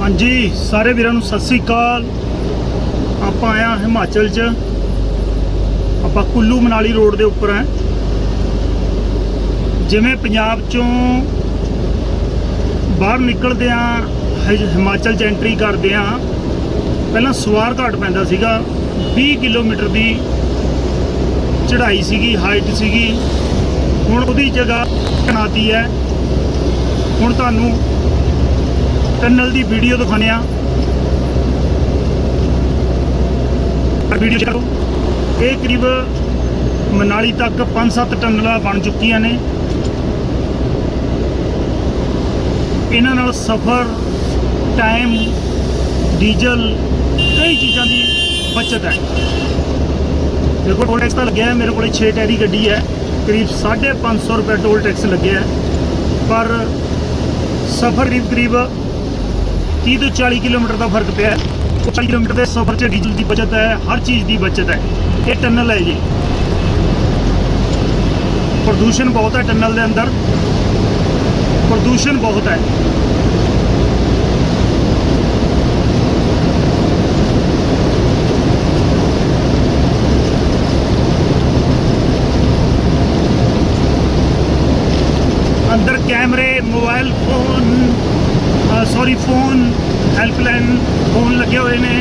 ਹਾਂਜੀ, ਸਾਰੇ ਵੀਰਾਂ ਨੂੰ ਸਤਿ ਸ੍ਰੀ ਅਕਾਲ। ਆਪਾਂ ਆਇਆ ਹਿਮਾਚਲ 'ਚ। ਆਪਾਂ ਕੁੱਲੂ ਮਨਾਲੀ ਰੋਡ ਦੇ ਉੱਪਰ ਆ ਜਿਵੇਂ ਪੰਜਾਬ 'ਚੋਂ ਬਾਹਰ ਨਿਕਲਦੇ ਆ ਹਿ- ਹਿਮਾਚਲ 'ਚ ਐਂਟਰੀ ਕਰਦੇ ਆ ਪਹਿਲਾਂ ਸਵਾਰ ਘਾਟ ਪੈਂਦਾ ਸੀਗਾ। 20 ਕਿਲੋਮੀਟਰ ਦੀ ਚੜ੍ਹਾਈ ਸੀਗੀ ਹਾਈਟ ਸੀਗੀ। ਹੁਣ ਉਹਦੀ ਜਗ੍ਹਾ ਬਣਾਤੀ ਹੈ। ਹੁਣ ਤੁਹਾਨੂੰ ਟਨਲ ਦੀ ਵੀਡੀਓ ਦਿਖਾਉਂਦੇ ਆ ਵੀਡੀਓ ਚਲੋ ਇਹ ਕਰੀਬ ਮਨਾਲੀ ਤੱਕ 5-7 ਟਨਲਾਂ ਬਣ ਚੁੱਕੀਆਂ ਨੇ। ਇਹਨਾਂ ਨਾਲ ਸਫ਼ਰ ਟਾਈਮ ਡੀਜ਼ਲ ਕਈ ਚੀਜ਼ਾਂ ਦੀ ਬਚਤ ਹੈ। ਮੇਰੇ ਕੋਲ ਟੋਲ ਟੈਕਸ ਤਾਂ ਲੱਗਿਆ ਮੇਰੇ ਕੋਲ 6 ਟੈਰੀ ਗੱਡੀ ਹੈ। ਕਰੀਬ 550 ਰੁਪਏ ਟੋਲ ਟੈਕਸ ਲੱਗਿਆ ਪਰ ਸਫ਼ਰ ਕਰੀਬ ਕਰੀਬ 30 ਤੋਂ 40 ਕਿਲੋਮੀਟਰ ਦਾ ਫ਼ਰਕ ਪਿਆ ਹੈ। ਉਹ 40 ਕਿਲੋਮੀਟਰ ਦੇ ਸਫ਼ਰ 'ਚ ਡੀਜ਼ਲ ਦੀ ਬਚਤ ਹੈ, ਹਰ ਚੀਜ਼ ਦੀ ਬਚਤ ਹੈ। ਇਹ ਟਨਲ ਹੈ ਜੀ। ਪ੍ਰਦੂਸ਼ਣ ਬਹੁਤ ਹੈ ਟਨਲ ਦੇ ਅੰਦਰ। ਪ੍ਰਦੂਸ਼ਣ ਬਹੁਤ ਹੈ। ਅੰਦਰ ਕੈਮਰੇ, mobile, phone sorry phone helpline phone ਲੱਗੇ ਹੋਏ ਨੇ।